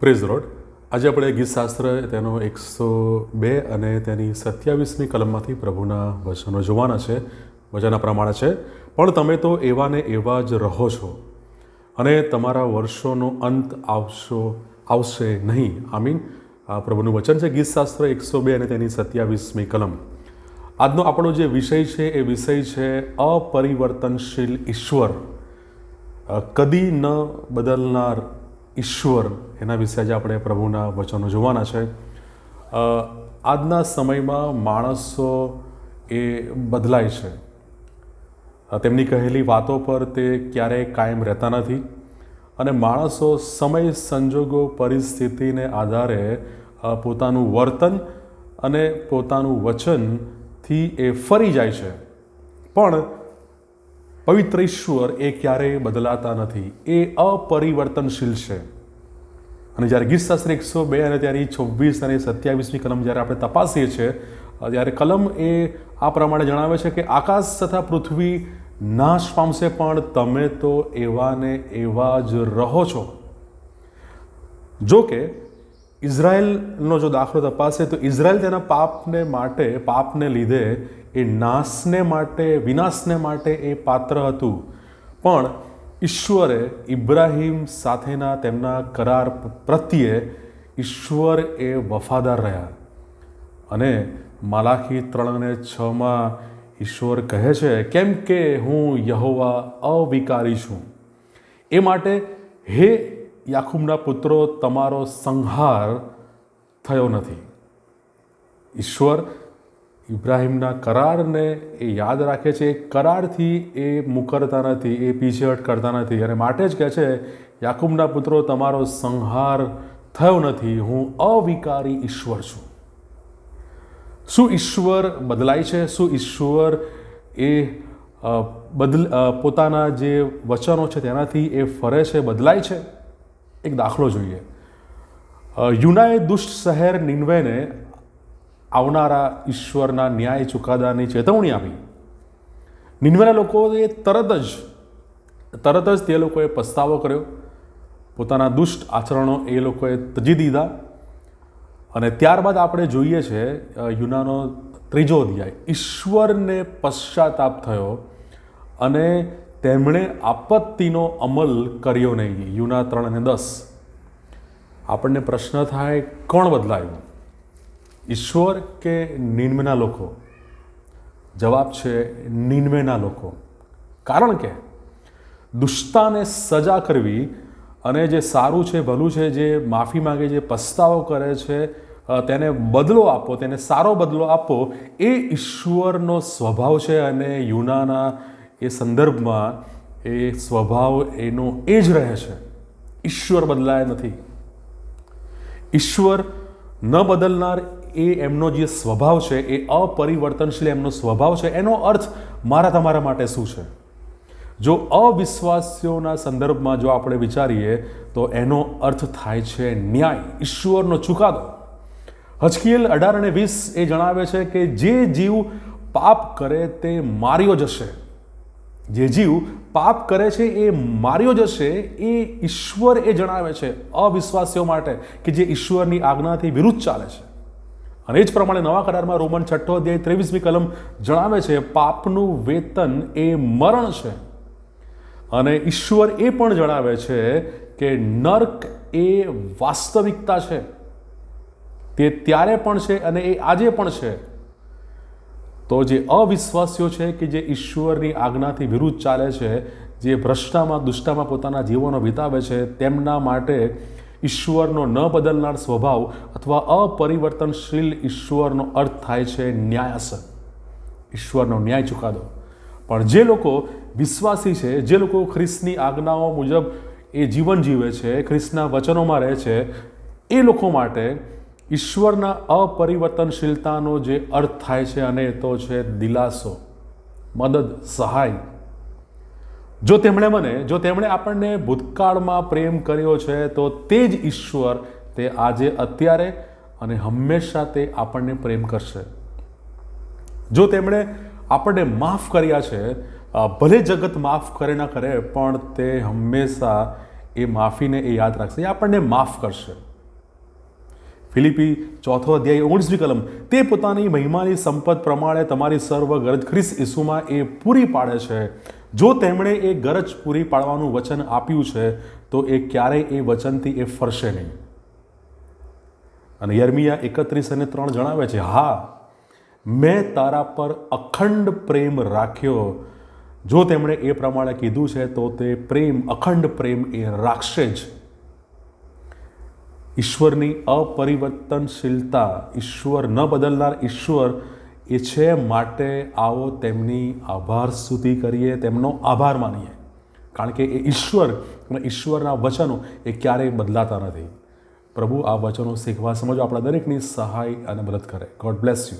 Praise road. આજે આપણે ગીતશાસ્ત્ર તેનો એકસો બે અને તેની સત્યાવીસમી કલમમાંથી પ્રભુના વચનો જોવાના છે. વચના પ્રમાણે છે. પણ તમે તો એવા ને એવા જ રહો છો અને તમારા વર્ષોનો અંત આવશો, આવશે નહીં. આઈ મીન આ પ્રભુનું વચન છે. ગીતશાસ્ત્ર એકસો બે અને તેની સત્યાવીસમી કલમ. આજનો આપણો જે વિષય છે, એ વિષય છે અપરિવર્તનશીલ ઈશ્વર. કદી ન બદલનાર ઈશ્વર, એના વિશે આજે આપણે પ્રભુના વચનો જોવાના છે. આજના સમયમાં માણસો એ બદલાય છે. તેમની કહેલી વાતો પર તે ક્યારેય કાયમ રહેતા નથી અને માણસો સમય સંજોગો પરિસ્થિતિને આધારે પોતાનું વર્તન અને પોતાનું વચનથી એ ફરી જાય છે. પણ પવિત્ર ઈશ્વર એ ક્યારેય બદલાતા નથી. એ અપરિવર્તનશીલ છે. અને જ્યારે ગીતશાસ્ત્ર એકસો બે અને ત્યારે છવ્વીસ અને સત્યાવીસમી કલમ જ્યારે આપણે તપાસીએ છીએ, ત્યારે કલમ એ આ પ્રમાણે જણાવે છે કે આકાશ તથા પૃથ્વી નાશ પામશે, પણ તમે તો એવા ને એવા જ રહો છો. જો કે ઇઝરાયલનો જો દાખલો તપાસે તો ઇઝરાયલ તેના પાપને માટે, પાપને લીધે એ નાશને માટે, વિનાશને માટે એ પાત્ર હતું. પણ ઈશ્વરે ઇબ્રાહિમ સાથેના તેમના કરાર પ્રત્યે ઈશ્વર એ વફાદાર રહ્યા. અને માલાખી ત્રણ અને છમાં ઈશ્વર કહે છે, કેમ કે હું યહોવા અવિકારી છું. એ માટે હે યાકૂબના પુત્રો તમારો સંહાર થયો નથી. ઈશ્વર ઇબ્રાહિમના કરારને એ યાદ રાખે છે. એ કરારથી એ મુકરતા નથી, એ પીછેહટ કરતા નથી અને માટે જ કહે છે યાકુબના પુત્રો, તમારો સંહાર થયો નથી. હું અવિકારી ઈશ્વર છું. શું ઈશ્વર બદલાય છે? શું ઈશ્વર એ બદલ પોતાના જે વચનો છે તેનાથી એ ફરે છે, બદલાય છે? એક દાખલો જોઈએ. યુનાએ દુષ્ટ શહેર નિન્વેને આવનારા ઈશ્વરના ન્યાય ચુકાદાની ચેતવણી આપી. નિન્વેના લોકોએ તરત જ તરત જ તે લોકોએ પસ્તાવો કર્યો. પોતાના દુષ્ટ આચરણો એ લોકોએ તજી દીધા. અને ત્યારબાદ આપણે જોઈએ છે યુનાનો ત્રીજો અધ્યાય. ઈશ્વરને પશ્ચાતાપ થયો અને તેમણે આપત્તિનો અમલ કર્યો નહીં. યુના ત્રણ અને દસ. આપણને પ્રશ્ન થાય, કોણ બદલાયું? ઈશ્વર કે નિન્મેના લોકો? જવાબ છે નિન્મેના લોકો. કારણ કે દુષ્ટાને સજા કરવી અને જે સારું છે, ભલું છે, જે માફી માંગે, જે પસ્તાવો કરે છે તેને બદલો આપો, તેને સારો બદલો આપો, એ ઈશ્વરનો સ્વભાવ છે અને યુનાના એ સંદર્ભમાં એ સ્વભાવ એનો એ જ રહે છે. ઈશ્વર બદલાય નથી. ઈશ્વર ન બદલનાર એ એમનો જે સ્વભાવ છે, એ અપરિવર્તનશીલ એમનો સ્વભાવ છે, એનો અર્થ મારા તમારા માટે શું છે? જો અવિશ્વાસીઓના સંદર્ભમાં જો આપણે વિચારીએ, તો એનો અર્થ થાય છે ન્યાય, ઈશ્વરનો ચુકાદો. હચકીલ અઢાર અને વીસ એ જણાવે છે કે જે જીવ પાપ કરે તે માર્યો જશે. જે જીવ પાપ કરે છે, એ માર્યો જશે, એ ઈશ્વર એ જણાવે છે અવિશ્વાસીઓ માટે કે જે ઈશ્વરની આજ્ઞાથી વિરુદ્ધ ચાલે છે. અને એ જ પ્રમાણે નવા કરારમાં રોમન છઠ્ઠો અધ્યાય ત્રેવીસમી કલમ જણાવે છે, પાપનું વેતન એ મરણ છે. અને ઈશ્વર એ પણ જણાવે છે કે નર્ક એ વાસ્તવિકતા છે. તે ત્યારે પણ છે અને એ આજે પણ છે. તો જે અવિશ્વાસીઓ છે કે જે ઈશ્વરની આજ્ઞાથી વિરુદ્ધ ચાલે છે, જે ભ્રષ્ટામાં, દુષ્ટામાં પોતાના જીવનો વિતાવે છે, તેમના માટે ઈશ્વરનો ન બદલનાર સ્વભાવ અથવા અપરિવર્તનશીલ ઈશ્વરનો અર્થ થાય છે ન્યાયાસન. ઈશ્વરનો ન્યાય ચુકાદો. પણ જે લોકો વિશ્વાસી છે, જે લોકો ખ્રિસ્તની આજ્ઞાઓ મુજબ એ જીવન જીવે છે, ખ્રિસ્તના વચનોમાં રહે છે, એ લોકો માટે ઈશ્વરના અપરિવર્તનશીલતાનો જે અર્થ થાય છે અને એ તો છે દિલાસો, મદદ, સહાય. જો તેમણે મને, જો તેમણે આપણને ભૂતકાળમાં પ્રેમ કર્યો છે, તો તે જ ઈશ્વર તે આજે, અત્યારે અને હંમેશા તે આપણને પ્રેમ કરશે. જો તેમણે આપણને માફ કર્યા છે ભલે જગત માફ કરે ના કરે, પણ તે હંમેશા એ માફીને એ યાદ રાખશે, એ આપણને માફ કરશે. ફિલિપી ચોથો અધ્યાય ઓગણીસમી કલમ, તે પોતાની મહિમાની સંપત પ્રમાણે તમારી સર્વ ગરજ ખ્રિસ્ત ઈસુમાં એ પૂરી પાડે છે. જો તેમણે એ ગરજ પૂરી પાડવાનું વચન આપ્યું છે, તો એ ક્યારેય એ વચનથી એ ફરશે નહીં. અને યર્મિયા એકત્રીસ અને ત્રણ જણાવે છે, હા, મેં તારા પર અખંડ પ્રેમ રાખ્યો. જો તેમણે એ પ્રમાણે કીધું છે, તો તે પ્રેમ, અખંડ પ્રેમ એ રાખશે જ. ઈશ્વરની અપરિવર્તનશીલતા, ઈશ્વર ન બદલનાર ઈશ્વર, એ છે માટે આવો તેમની આભાર સ્તુતિ કરીએ, તેમનો આભાર માનીએ. કારણ કે એ ઈશ્વર અને ઈશ્વરના વચનો એ ક્યારેય બદલાતા નથી. પ્રભુ આ વચનો શીખવા સમજો, આપણા દરેકની સહાય અને મદદ કરે. God bless you